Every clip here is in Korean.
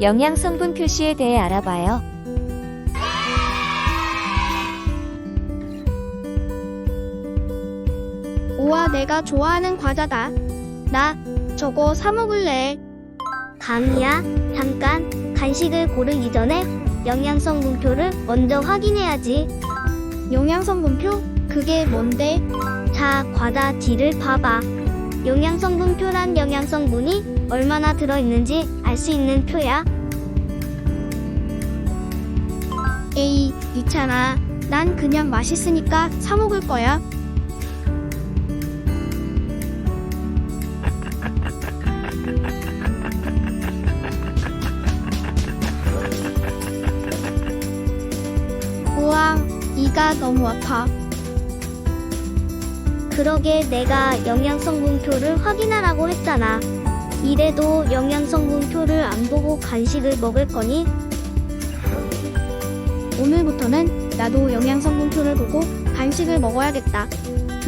영양 성분 표시에 대해 알아봐요. 우와, 내가 좋아하는 과자다. 나 저거 사 먹을래. 감이야, 잠깐 간식을 고르기 전에 영양성 분표를 먼저 확인해야지. 영양성 분표? 그게 뭔데? 자, 과자 뒤를 봐봐. 영양성 분표란 영양성분이 얼마나 들어있는지 알 수 있는 표야. 에이, 이찬아. 난 그냥 맛있으니까 사 먹을 거야. 우와, 이가 너무 아파. 그러게 내가 영양 성 분표를 확인하라고 했잖아. 이래도 영양성 분표를 안 보고 간식을 먹을 거니? 오늘부터는 나도 영양성분표를 보고 간식을 먹어야겠다.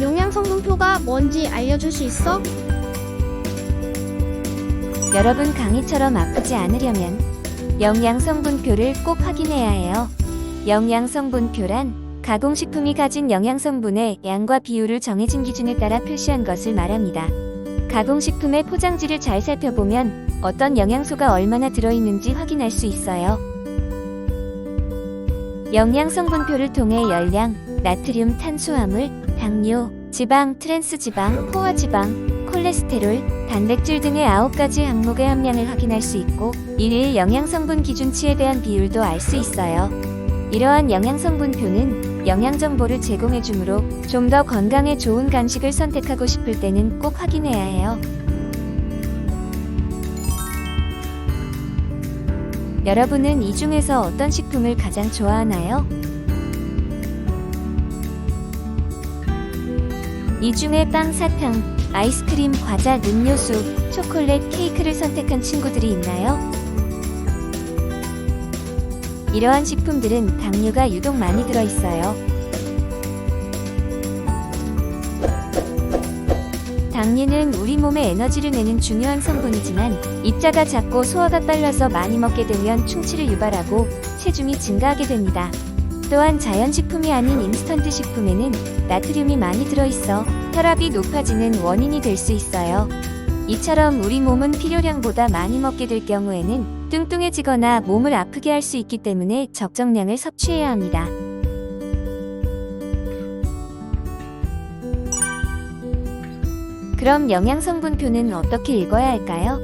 영양성분표가 뭔지 알려줄 수 있어? 여러분 강의처럼 아프지 않으려면 영양 성분표를 꼭 확인해야 해요. 영양 성분표란 가공식품이 가진 영양 성분의 양과 비율을 정해진 기준에 따라 표시한 것을 말합니다. 가공식품의 포장지를 잘 살펴보면 어떤 영양소가 얼마나 들어있는지 확인할 수 있어요. 영양 성분표를 통해 열량, 나트륨, 탄수화물, 당뇨, 지방, 트랜스 지방, 포화 지방, 콜레스테롤, 단백질 등의 9가지 항목의 함량을 확인할 수 있고 일일 영양성분 기준치에 대한 비율도 알 수 있어요. 이러한 영양성분표는 영양 정보를 제공해 주므로 좀 더 건강에 좋은 간식을 선택하고 싶을 때는 꼭 확인해야 해요. 여러분은 이 중에서 어떤 식품을 가장 좋아하나요? 이 중에 빵, 사탕, 아이스크림, 과자, 음료수, 초콜릿, 케이크를 선택한 친구들이 있나요? 이러한 식품들은 당류가 유독 많이 들어있어요. 당류는 우리 몸에 에너지를 내는 중요한 성분이지만 입자가 작고 소화가 빨라서 많이 먹게 되면 충치를 유발하고 체중이 증가하게 됩니다. 또한 자연식품이 아닌 인스턴트 식품에는 나트륨이 많이 들어있어 혈압이 높아지는 원인이 될 수 있어요. 이처럼 우리 몸은 필요량보다 많이 먹게 될 경우에는 뚱뚱해지거나 몸을 아프게 할 수 있기 때문에 적정량을 섭취해야 합니다. 그럼 영양성분표는 어떻게 읽어야 할까요?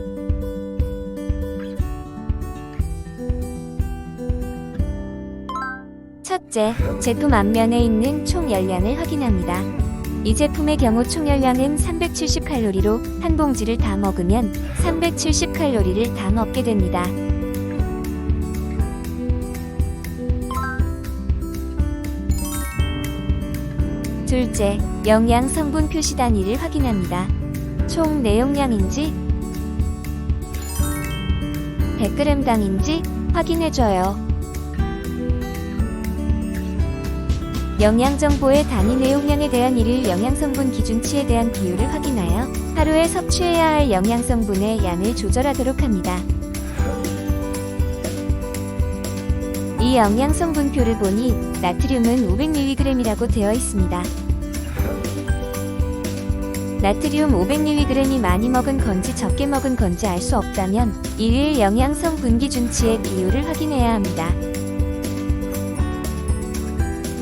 첫째, 제품 앞면에 있는 총 열량을 확인합니다. 이 제품의 경우 총 열량은 370칼로리로 한 봉지를 다 먹으면 370칼로리를 다 먹게 됩니다. 둘째, 영양 성분 표시 단위를 확인합니다. 총 내용량인지 100g당인지 확인해줘요. 영양 정보의 단위 내용량에 대한 일일 영양 성분 기준치에 대한 비율을 확인하여 하루에 섭취해야 할 영양 성분의 양을 조절하도록 합니다. 이 영양 성분표를 보니 나트륨은 500mg이라고 되어 있습니다. 나트륨 500mg이 많이 먹은 건지 적게 먹은 건지 알 수 없다면 일일 영양 성 분 기준치의 비율을 확인해야 합니다.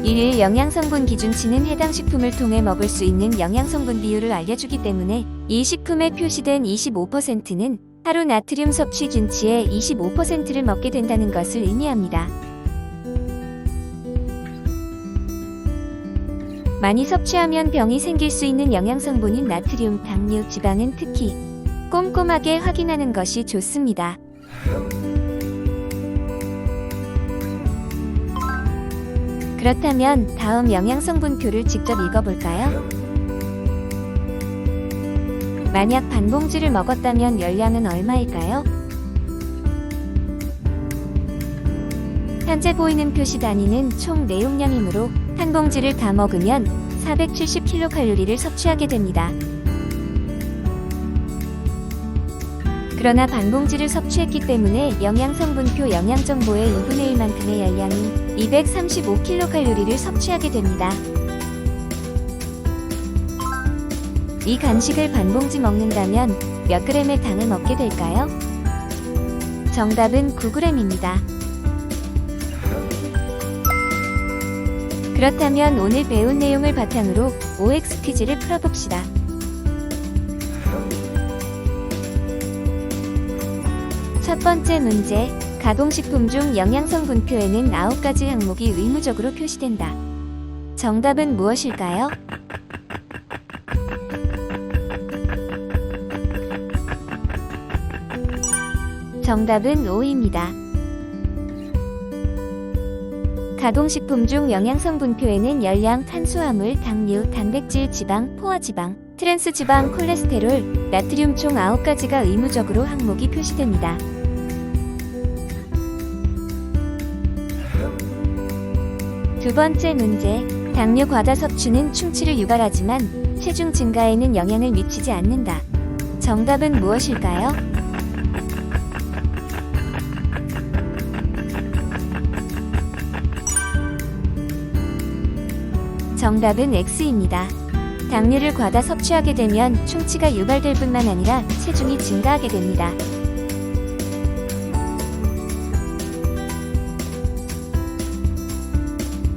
일일 영양성분 기준치는 해당 식품을 통해 먹을 수 있는 영양성분 비율을 알려주기 때문에 이 식품에 표시된 25%는 하루 나트륨 섭취 준치의 25%를 먹게 된다는 것을 의미합니다. 많이 섭취하면 병이 생길 수 있는 영양성분인 나트륨, 당류, 지방은 특히 꼼꼼하게 확인하는 것이 좋습니다. 그렇다면 다음 영양성분표를 직접 읽어볼까요? 만약 반 봉지를 먹었다면 열량은 얼마일까요? 현재 보이는 표시 단위는 총 내용량이므로 한 봉지를 다 먹으면 470kcal를 섭취하게 됩니다. 그러나 반봉지를 섭취했기 때문에 영양성분표 영양정보의 2분의 1만큼의 열량인 235kcal를 섭취하게 됩니다. 이 간식을 반봉지 먹는다면 몇 그램의 당을 먹게 될까요? 정답은 9g입니다. 그렇다면 오늘 배운 내용을 바탕으로 OX 퀴즈를 풀어봅시다. 첫 번째 문제. 가공식품 중 영양성분 표에는 9가지 항목이 의무적으로 표시된다. 정답은 무엇일까요? 정답은 5입니다. 가공식품 중 영양성분표에는 열량, 탄수화물, 당류, 단백질, 지방, 포화지방, 트랜스지방, 콜레스테롤, 나트륨 총 9가지가 의무적으로 항목이 표시됩니다. 두 번째 문제. 당뇨 과다 섭취는 충치를 유발하지만 체중 증가에는 영향을 미치지 않는다. 정답은 무엇일까요? 정답은 X입니다. 당류를 과다 섭취하게 되면 충치가 유발될 뿐만 아니라 체중이 증가하게 됩니다.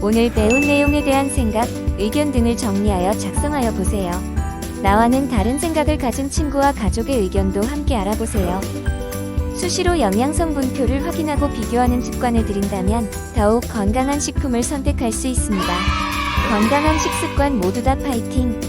오늘 배운 내용에 대한 생각, 의견 등을 정리하여 작성하여 보세요. 나와는 다른 생각을 가진 친구와 가족의 의견도 함께 알아보세요. 수시로 영양성 분표를 확인하고 비교하는 습관을 들인다면 더욱 건강한 식품을 선택할 수 있습니다. 건강한 식습관 모두 다 파이팅!